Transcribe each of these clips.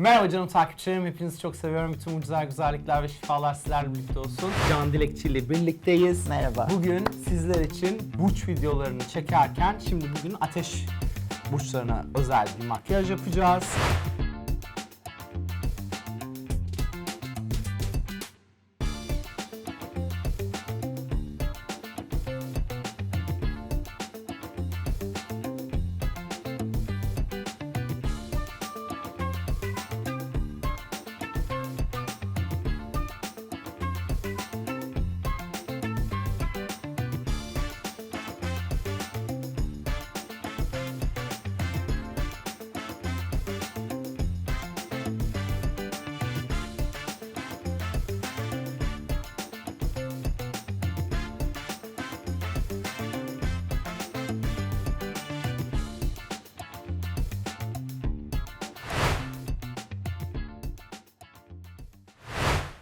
Merhaba canım takipçilerim. Hepinizi çok seviyorum. Bütün mucizeler, güzellikler ve şifalar sizlerle birlikte olsun. Can Dilekçi ile birlikteyiz. Merhaba. Bugün sizler için burç videolarını çekerken şimdi bugün ateş burçlarına özel bir makyaj yapacağız.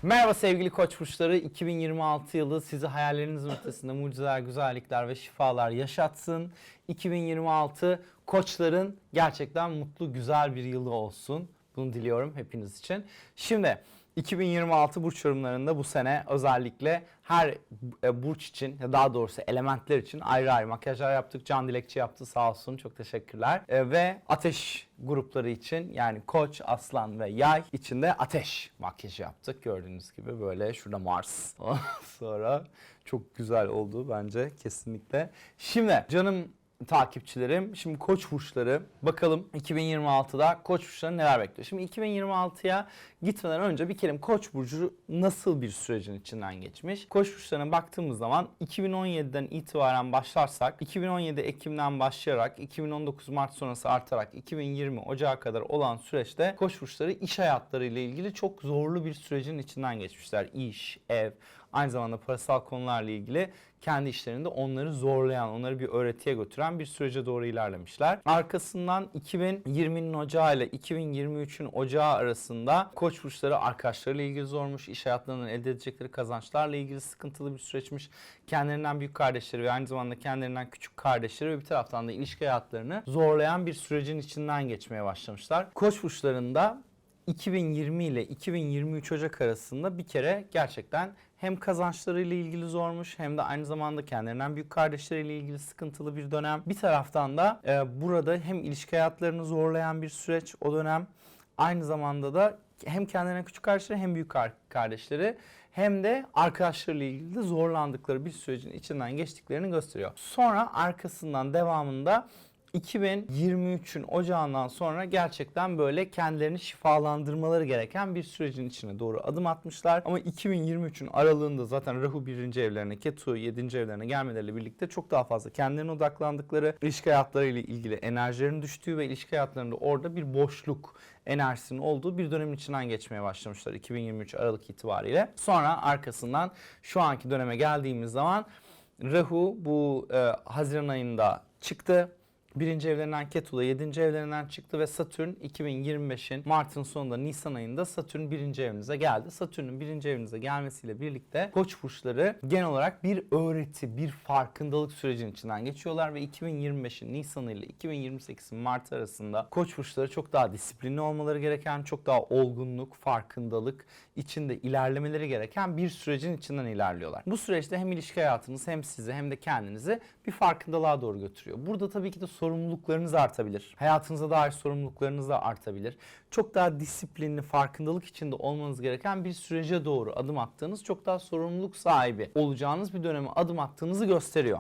Merhaba sevgili koç burçları. 2026 yılı sizi hayallerinizin ötesinde mucizeler, güzellikler ve şifalar yaşatsın. 2026 koçların gerçekten mutlu, güzel bir yılı olsun. Bunu diliyorum hepiniz için. Şimdi 2026 burç yorumlarında bu sene özellikle her e, burç için daha doğrusu elementler için ayrı ayrı makyajlar yaptık. Can Dilekçi yaptı sağ olsun çok teşekkürler. E, ve ateş grupları için yani koç, aslan ve yay için de ateş makyajı yaptık. Gördüğünüz gibi böyle şurada Mars. Sonra çok güzel oldu bence kesinlikle. Şimdi canım takipçilerim. Şimdi koç burçları bakalım 2026'da koç burçları neler bekliyor. Şimdi 2026'ya gitmeden önce bir kere koç burcu nasıl bir sürecin içinden geçmiş? Koç burçlarına baktığımız zaman 2017'den itibaren başlarsak 2017 Ekim'den başlayarak 2019 Mart sonrası artarak 2020 Ocağı kadar olan süreçte koç burçları iş hayatları ile ilgili çok zorlu bir sürecin içinden geçmişler. İş, ev, aynı zamanda parasal konularla ilgili kendi işlerinde onları zorlayan, onları bir öğretiye götüren bir sürece doğru ilerlemişler. Arkasından 2020'nin ocağı ile 2023'ün ocağı arasında koç burçları arkadaşlarıyla ilgili zormuş, iş hayatlarından elde edecekleri kazançlarla ilgili sıkıntılı bir süreçmiş. Kendilerinden büyük kardeşleri ve aynı zamanda kendilerinden küçük kardeşleri ve bir taraftan da ilişki hayatlarını zorlayan bir sürecin içinden geçmeye başlamışlar. Koç burçlarında 2020 ile 2023 Ocak arasında bir kere gerçekten hem kazançlarıyla ilgili zormuş hem de aynı zamanda kendilerinden büyük kardeşleriyle ilgili sıkıntılı bir dönem. Bir taraftan da e, burada hem ilişki hayatlarını zorlayan bir süreç o dönem. Aynı zamanda da hem kendilerinden küçük kardeşleri hem büyük kar- kardeşleri hem de arkadaşlarıyla ilgili de zorlandıkları bir sürecin içinden geçtiklerini gösteriyor. Sonra arkasından devamında 2023'ün ocağından sonra gerçekten böyle kendilerini şifalandırmaları gereken bir sürecin içine doğru adım atmışlar. Ama 2023'ün aralığında zaten Rahu 1. evlerine, Ketu 7. evlerine gelmeleriyle birlikte çok daha fazla kendilerine odaklandıkları, ilişki hayatlarıyla ilgili enerjilerin düştüğü ve ilişki hayatlarında orada bir boşluk enerjisinin olduğu bir dönemin içinden geçmeye başlamışlar 2023 Aralık itibariyle. Sonra arkasından şu anki döneme geldiğimiz zaman Rahu bu e, Haziran ayında çıktı. Birinci evlerinden Ketu'da 7. evlerinden çıktı ve Satürn 2025'in Mart'ın sonunda Nisan ayında Satürn birinci evinize geldi. Satürn'ün birinci evinize gelmesiyle birlikte koç burçları genel olarak bir öğreti, bir farkındalık sürecinin içinden geçiyorlar ve 2025'in Nisan ile 2028'in Mart arasında koç burçları çok daha disiplinli olmaları gereken, çok daha olgunluk, farkındalık içinde ilerlemeleri gereken bir sürecin içinden ilerliyorlar. Bu süreçte hem ilişki hayatınız hem sizi hem de kendinizi bir farkındalığa doğru götürüyor. Burada tabii ki de sorumluluklarınız artabilir. Hayatınıza dair sorumluluklarınız da artabilir. Çok daha disiplinli, farkındalık içinde olmanız gereken bir sürece doğru adım attığınız, çok daha sorumluluk sahibi olacağınız bir döneme adım attığınızı gösteriyor.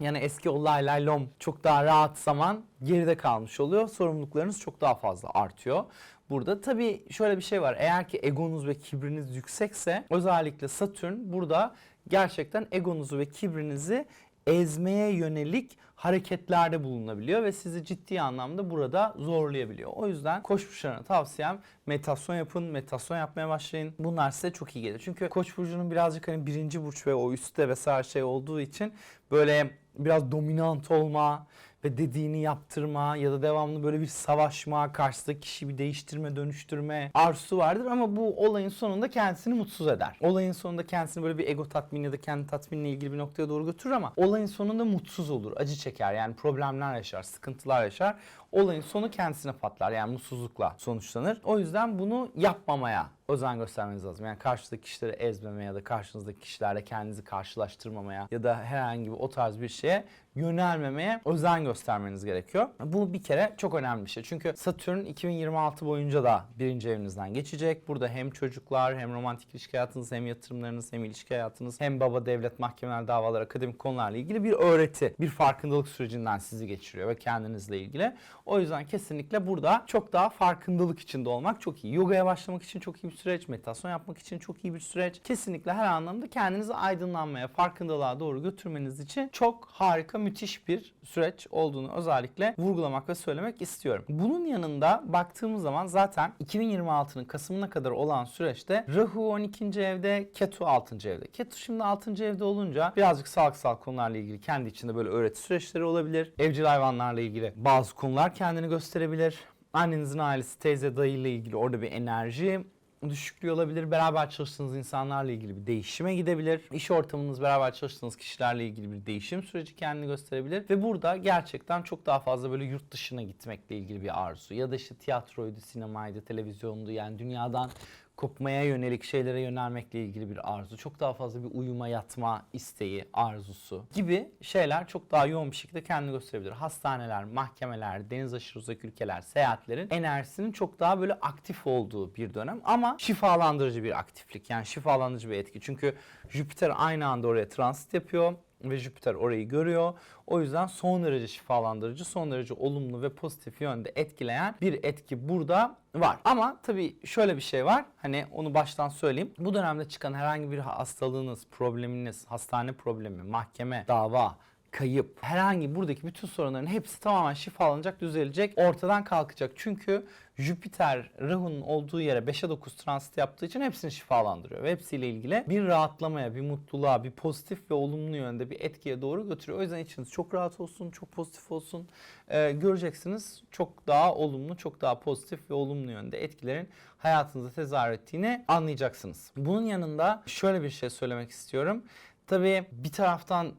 Yani eski o lay lay lom çok daha rahat zaman geride kalmış oluyor. Sorumluluklarınız çok daha fazla artıyor. Burada tabii şöyle bir şey var. Eğer ki egonuz ve kibriniz yüksekse özellikle Satürn burada gerçekten egonuzu ve kibrinizi ezmeye yönelik hareketlerde bulunabiliyor ve sizi ciddi anlamda burada zorlayabiliyor. O yüzden koç burçlarına tavsiyem meditasyon yapın, meditasyon yapmaya başlayın. Bunlar size çok iyi gelir. Çünkü koç burcunun birazcık hani birinci burç ve o üstte vesaire şey olduğu için böyle biraz dominant olma ve dediğini yaptırma ya da devamlı böyle bir savaşma, karşıdaki kişiyi bir değiştirme, dönüştürme arzusu vardır ama bu olayın sonunda kendisini mutsuz eder. Olayın sonunda kendisini böyle bir ego tatmin ya da kendi tatminle ilgili bir noktaya doğru götürür ama olayın sonunda mutsuz olur, acı çeker yani problemler yaşar, sıkıntılar yaşar. olayın sonu kendisine patlar. Yani mutsuzlukla sonuçlanır. O yüzden bunu yapmamaya özen göstermeniz lazım. Yani karşıdaki kişileri ezmemeye ya da karşınızdaki kişilerle kendinizi karşılaştırmamaya ya da herhangi bir o tarz bir şeye yönelmemeye özen göstermeniz gerekiyor. Bu bir kere çok önemli bir şey. Çünkü Satürn 2026 boyunca da birinci evinizden geçecek. Burada hem çocuklar hem romantik ilişki hayatınız hem yatırımlarınız hem ilişki hayatınız hem baba devlet mahkemeler davalar akademik konularla ilgili bir öğreti bir farkındalık sürecinden sizi geçiriyor ve kendinizle ilgili. O yüzden kesinlikle burada çok daha farkındalık içinde olmak çok iyi. Yogaya başlamak için çok iyi bir süreç, meditasyon yapmak için çok iyi bir süreç. Kesinlikle her anlamda kendinizi aydınlanmaya, farkındalığa doğru götürmeniz için çok harika, müthiş bir süreç olduğunu özellikle vurgulamak ve söylemek istiyorum. Bunun yanında baktığımız zaman zaten 2026'nın Kasım'ına kadar olan süreçte Rahu 12. evde, Ketu 6. evde. Ketu şimdi 6. evde olunca birazcık sağlıksal konularla ilgili kendi içinde böyle öğreti süreçleri olabilir. Evcil hayvanlarla ilgili bazı konular kendini gösterebilir. Annenizin ailesi, teyze, dayı ile ilgili orada bir enerji düşüklüğü olabilir. Beraber çalıştığınız insanlarla ilgili bir değişime gidebilir. İş ortamınız beraber çalıştığınız kişilerle ilgili bir değişim süreci kendini gösterebilir. Ve burada gerçekten çok daha fazla böyle yurt dışına gitmekle ilgili bir arzu. Ya da işte tiyatroydu, sinemaydı, televizyondu yani dünyadan kopmaya yönelik şeylere yönelmekle ilgili bir arzu. Çok daha fazla bir uyuma yatma isteği, arzusu gibi şeyler çok daha yoğun bir şekilde kendini gösterebilir. Hastaneler, mahkemeler, deniz aşırı uzak ülkeler, seyahatlerin enerjisinin çok daha böyle aktif olduğu bir dönem ama şifalandırıcı bir aktiflik. Yani şifalandırıcı bir etki. Çünkü Jüpiter aynı anda oraya transit yapıyor ve Jüpiter orayı görüyor. O yüzden son derece şifalandırıcı, son derece olumlu ve pozitif yönde etkileyen bir etki burada var. Ama tabii şöyle bir şey var. Hani onu baştan söyleyeyim. Bu dönemde çıkan herhangi bir hastalığınız, probleminiz, hastane problemi, mahkeme, dava, kayıp, herhangi buradaki bütün sorunların hepsi tamamen şifalanacak, düzelecek, ortadan kalkacak. Çünkü Jüpiter Rahu'nun olduğu yere 5'e 9 transit yaptığı için hepsini şifalandırıyor. Ve hepsiyle ilgili bir rahatlamaya, bir mutluluğa, bir pozitif ve olumlu yönde bir etkiye doğru götürüyor. O yüzden içiniz çok rahat olsun, çok pozitif olsun. Ee, göreceksiniz çok daha olumlu, çok daha pozitif ve olumlu yönde etkilerin hayatınıza tezahür ettiğini anlayacaksınız. Bunun yanında şöyle bir şey söylemek istiyorum. Tabii bir taraftan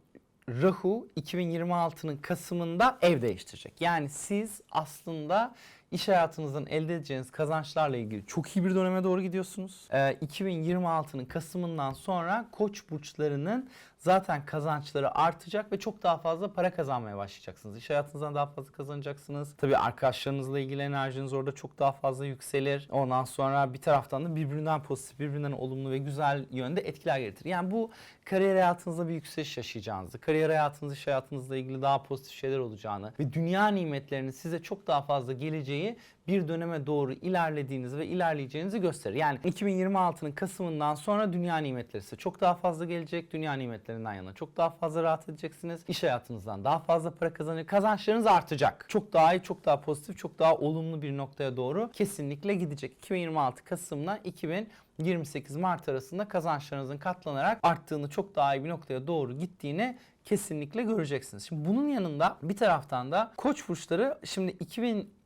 Rahu 2026'nın Kasım'ında ev değiştirecek. Yani siz aslında iş hayatınızdan elde edeceğiniz kazançlarla ilgili çok iyi bir döneme doğru gidiyorsunuz. Ee, 2026'nın Kasım'ından sonra Koç burçlarının zaten kazançları artacak ve çok daha fazla para kazanmaya başlayacaksınız. İş hayatınızdan daha fazla kazanacaksınız. Tabii arkadaşlarınızla ilgili enerjiniz orada çok daha fazla yükselir. Ondan sonra bir taraftan da birbirinden pozitif, birbirinden olumlu ve güzel yönde etkiler getirir. Yani bu kariyer hayatınızda bir yükseliş yaşayacağınızı, kariyer hayatınız, iş hayatınızla ilgili daha pozitif şeyler olacağını ve dünya nimetlerinin size çok daha fazla geleceği bir döneme doğru ilerlediğinizi ve ilerleyeceğinizi gösterir. Yani 2026'nın Kasım'ından sonra dünya nimetleri size çok daha fazla gelecek. Dünya nimetlerinden yana çok daha fazla rahat edeceksiniz. İş hayatınızdan daha fazla para kazanacak. Kazançlarınız artacak. Çok daha iyi, çok daha pozitif, çok daha olumlu bir noktaya doğru kesinlikle gidecek. 2026 Kasım'la 2028 Mart arasında kazançlarınızın katlanarak arttığını, çok daha iyi bir noktaya doğru gittiğini kesinlikle göreceksiniz. Şimdi bunun yanında bir taraftan da koç burçları şimdi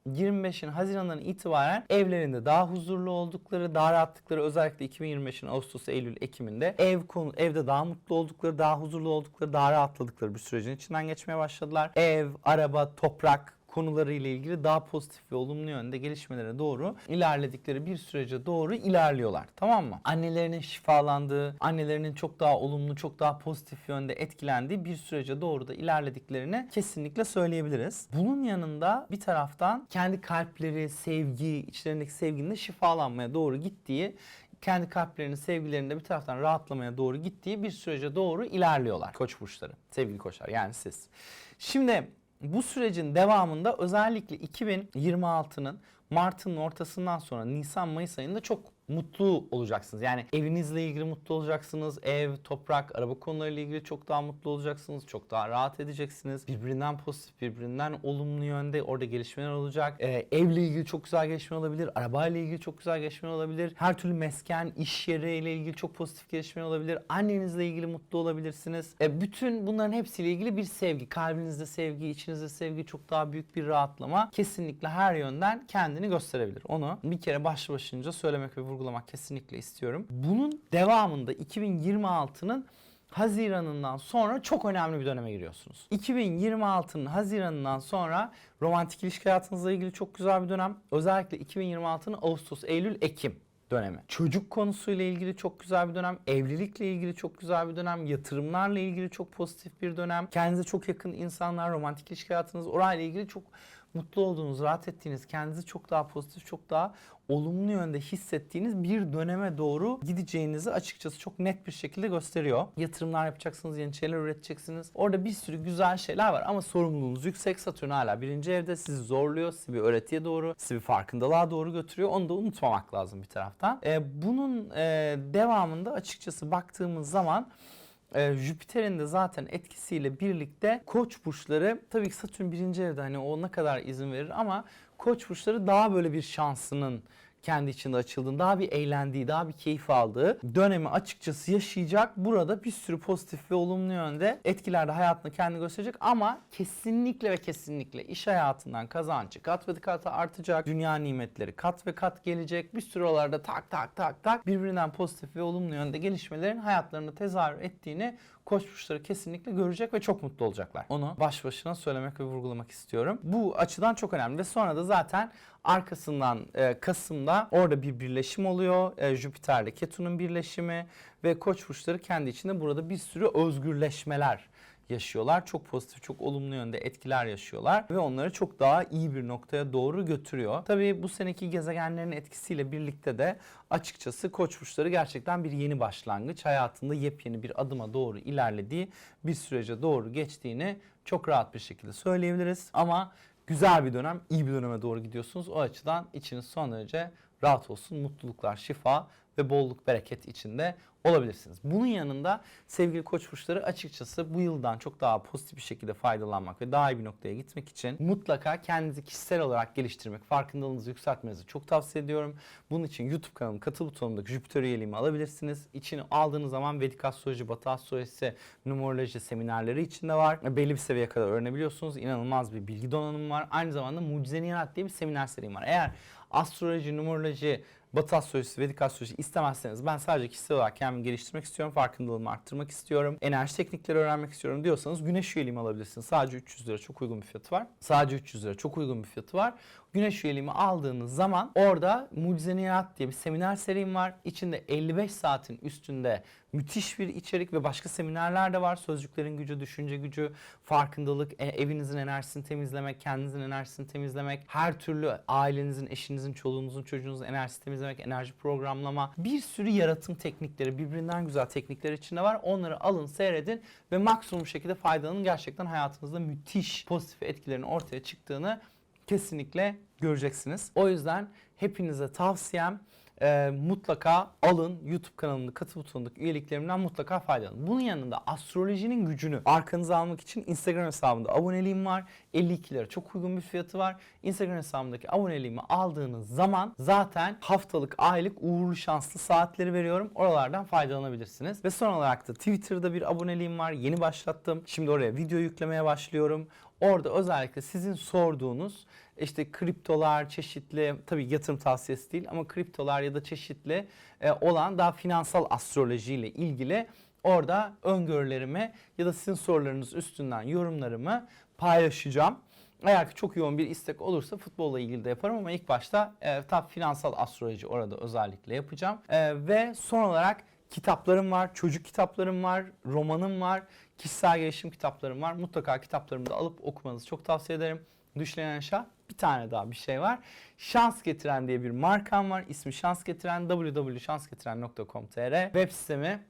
2025'in Haziran'dan itibaren evlerinde daha huzurlu oldukları, daha rahatlıkları özellikle 2025'in Ağustos, Eylül, Ekim'inde ev konu evde daha mutlu oldukları, daha huzurlu oldukları, daha rahatladıkları bir sürecin içinden geçmeye başladılar. Ev, araba, toprak konuları ile ilgili daha pozitif ve olumlu yönde gelişmelere doğru ilerledikleri bir sürece doğru ilerliyorlar. Tamam mı? Annelerinin şifalandığı, annelerinin çok daha olumlu, çok daha pozitif yönde etkilendiği bir sürece doğru da ilerlediklerini kesinlikle söyleyebiliriz. Bunun yanında bir taraftan kendi kalpleri, sevgi, içlerindeki sevginin de şifalanmaya doğru gittiği kendi kalplerinin, sevgilerinde bir taraftan rahatlamaya doğru gittiği bir sürece doğru ilerliyorlar koç burçları. Sevgili koçlar yani siz. Şimdi bu sürecin devamında özellikle 2026'nın Mart'ın ortasından sonra Nisan-Mayıs ayında çok mutlu olacaksınız. Yani evinizle ilgili mutlu olacaksınız. Ev, toprak, araba konularıyla ilgili çok daha mutlu olacaksınız. Çok daha rahat edeceksiniz. Birbirinden pozitif, birbirinden olumlu yönde orada gelişmeler olacak. Ee, evle ilgili çok güzel gelişme olabilir. Arabayla ilgili çok güzel gelişme olabilir. Her türlü mesken, iş yeriyle ilgili çok pozitif gelişme olabilir. Annenizle ilgili mutlu olabilirsiniz. Ee, bütün bunların hepsiyle ilgili bir sevgi. Kalbinizde sevgi, içinizde sevgi çok daha büyük bir rahatlama. Kesinlikle her yönden kendini gösterebilir. Onu bir kere başlı başınca söylemek ve vurgulamak kesinlikle istiyorum. Bunun devamında 2026'nın Haziran'ından sonra çok önemli bir döneme giriyorsunuz. 2026'nın Haziran'ından sonra romantik ilişki hayatınızla ilgili çok güzel bir dönem. Özellikle 2026'nın Ağustos, Eylül, Ekim dönemi. Çocuk konusuyla ilgili çok güzel bir dönem. Evlilikle ilgili çok güzel bir dönem. Yatırımlarla ilgili çok pozitif bir dönem. Kendinize çok yakın insanlar, romantik ilişki hayatınız orayla ilgili çok mutlu olduğunuz, rahat ettiğiniz, kendinizi çok daha pozitif, çok daha olumlu yönde hissettiğiniz bir döneme doğru gideceğinizi açıkçası çok net bir şekilde gösteriyor. Yatırımlar yapacaksınız, yeni şeyler üreteceksiniz. Orada bir sürü güzel şeyler var ama sorumluluğunuz yüksek. Satürn hala birinci evde sizi zorluyor, sizi bir öğretiye doğru, sizi bir farkındalığa doğru götürüyor. Onu da unutmamak lazım bir taraftan. Ee, bunun e, devamında açıkçası baktığımız zaman ee, Jüpiter'in de zaten etkisiyle birlikte koç burçları tabii ki Satürn birinci evde hani o ne kadar izin verir ama koç burçları daha böyle bir şansının kendi içinde açıldığını, daha bir eğlendiği, daha bir keyif aldığı dönemi açıkçası yaşayacak. Burada bir sürü pozitif ve olumlu yönde etkiler de hayatında kendini gösterecek ama kesinlikle ve kesinlikle iş hayatından kazancı kat ve kat artacak. Dünya nimetleri kat ve kat gelecek. Bir sürü oralarda tak tak tak tak birbirinden pozitif ve olumlu yönde gelişmelerin hayatlarında tezahür ettiğini koç burçları kesinlikle görecek ve çok mutlu olacaklar. Onu baş başına söylemek ve vurgulamak istiyorum. Bu açıdan çok önemli ve sonra da zaten arkasından e, Kasım'da orada bir birleşim oluyor. E, Jüpiter'le Ketu'nun birleşimi ve koç burçları kendi içinde burada bir sürü özgürleşmeler yaşıyorlar. Çok pozitif, çok olumlu yönde etkiler yaşıyorlar ve onları çok daha iyi bir noktaya doğru götürüyor. Tabii bu seneki gezegenlerin etkisiyle birlikte de açıkçası koç burçları gerçekten bir yeni başlangıç. Hayatında yepyeni bir adıma doğru ilerlediği bir sürece doğru geçtiğini çok rahat bir şekilde söyleyebiliriz. Ama güzel bir dönem, iyi bir döneme doğru gidiyorsunuz. O açıdan içiniz son derece rahat olsun. Mutluluklar, şifa ve bolluk bereket içinde olabilirsiniz. Bunun yanında sevgili koç burçları açıkçası bu yıldan çok daha pozitif bir şekilde faydalanmak ve daha iyi bir noktaya gitmek için mutlaka kendinizi kişisel olarak geliştirmek, farkındalığınızı yükseltmenizi çok tavsiye ediyorum. Bunun için YouTube kanalım katıl butonundaki Jüpiter üyeliğimi alabilirsiniz. İçini aldığınız zaman Vedik Astroloji, Batı Astrolojisi, numeroloji seminerleri içinde var. Belli bir seviyeye kadar öğrenebiliyorsunuz. İnanılmaz bir bilgi donanımı var. Aynı zamanda Mucize Nihat diye bir seminer serim var. Eğer astroloji, numeroloji, Batı astrolojisi, Vedik astroloji istemezseniz ben sadece kişisel olarak kendimi geliştirmek istiyorum, farkındalığımı arttırmak istiyorum, enerji teknikleri öğrenmek istiyorum diyorsanız güneş üyeliğimi alabilirsiniz. Sadece 300 lira çok uygun bir fiyatı var. Sadece 300 lira çok uygun bir fiyatı var. Güneş üyeliğimi aldığınız zaman orada Mucize Nihat diye bir seminer serim var. İçinde 55 saatin üstünde müthiş bir içerik ve başka seminerler de var. Sözcüklerin gücü, düşünce gücü, farkındalık, e, evinizin enerjisini temizlemek, kendinizin enerjisini temizlemek, her türlü ailenizin, eşinizin, çoluğunuzun, çocuğunuzun enerjisini temizlemek, enerji programlama, bir sürü yaratım teknikleri, birbirinden güzel teknikler içinde var. Onları alın, seyredin ve maksimum şekilde faydalanın. Gerçekten hayatınızda müthiş pozitif etkilerin ortaya çıktığını kesinlikle göreceksiniz. O yüzden hepinize tavsiyem e, mutlaka alın YouTube kanalımda katıl butonundaki üyeliklerimden mutlaka faydalanın. Bunun yanında astrolojinin gücünü arkanıza almak için Instagram hesabımda aboneliğim var. 52 lira çok uygun bir fiyatı var. Instagram hesabımdaki aboneliğimi aldığınız zaman zaten haftalık, aylık uğurlu şanslı saatleri veriyorum. Oralardan faydalanabilirsiniz. Ve son olarak da Twitter'da bir aboneliğim var. Yeni başlattım. Şimdi oraya video yüklemeye başlıyorum. Orada özellikle sizin sorduğunuz işte kriptolar çeşitli tabii yatırım tavsiyesi değil ama kriptolar ya da çeşitli e, olan daha finansal astroloji ile ilgili orada öngörülerimi ya da sizin sorularınız üstünden yorumlarımı paylaşacağım. Eğer ki çok yoğun bir istek olursa futbolla ilgili de yaparım ama ilk başta e, tabii finansal astroloji orada özellikle yapacağım. E, ve son olarak kitaplarım var, çocuk kitaplarım var, romanım var, kişisel gelişim kitaplarım var. Mutlaka kitaplarımı da alıp okumanızı çok tavsiye ederim. Düşleyen aşağı bir tane daha bir şey var. Şans Getiren diye bir markam var. İsmi Şans Getiren www.şansgetiren.com.tr web sitemi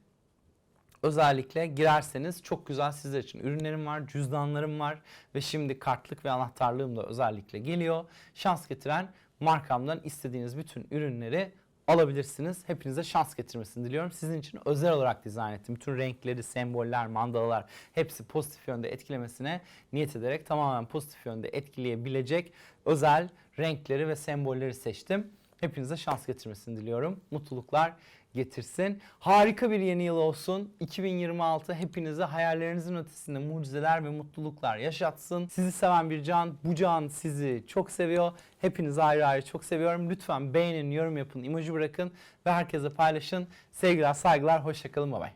özellikle girerseniz çok güzel sizler için ürünlerim var, cüzdanlarım var ve şimdi kartlık ve anahtarlığım da özellikle geliyor. Şans Getiren markamdan istediğiniz bütün ürünleri alabilirsiniz. Hepinize şans getirmesini diliyorum. Sizin için özel olarak dizayn ettim. Bütün renkleri, semboller, mandalalar hepsi pozitif yönde etkilemesine niyet ederek tamamen pozitif yönde etkileyebilecek özel renkleri ve sembolleri seçtim. Hepinize şans getirmesini diliyorum. Mutluluklar getirsin. Harika bir yeni yıl olsun. 2026 hepinize hayallerinizin ötesinde mucizeler ve mutluluklar yaşatsın. Sizi seven bir can, bu can sizi çok seviyor. Hepinizi ayrı ayrı çok seviyorum. Lütfen beğenin, yorum yapın, emoji bırakın ve herkese paylaşın. Sevgiler, saygılar, hoşçakalın, bay bay.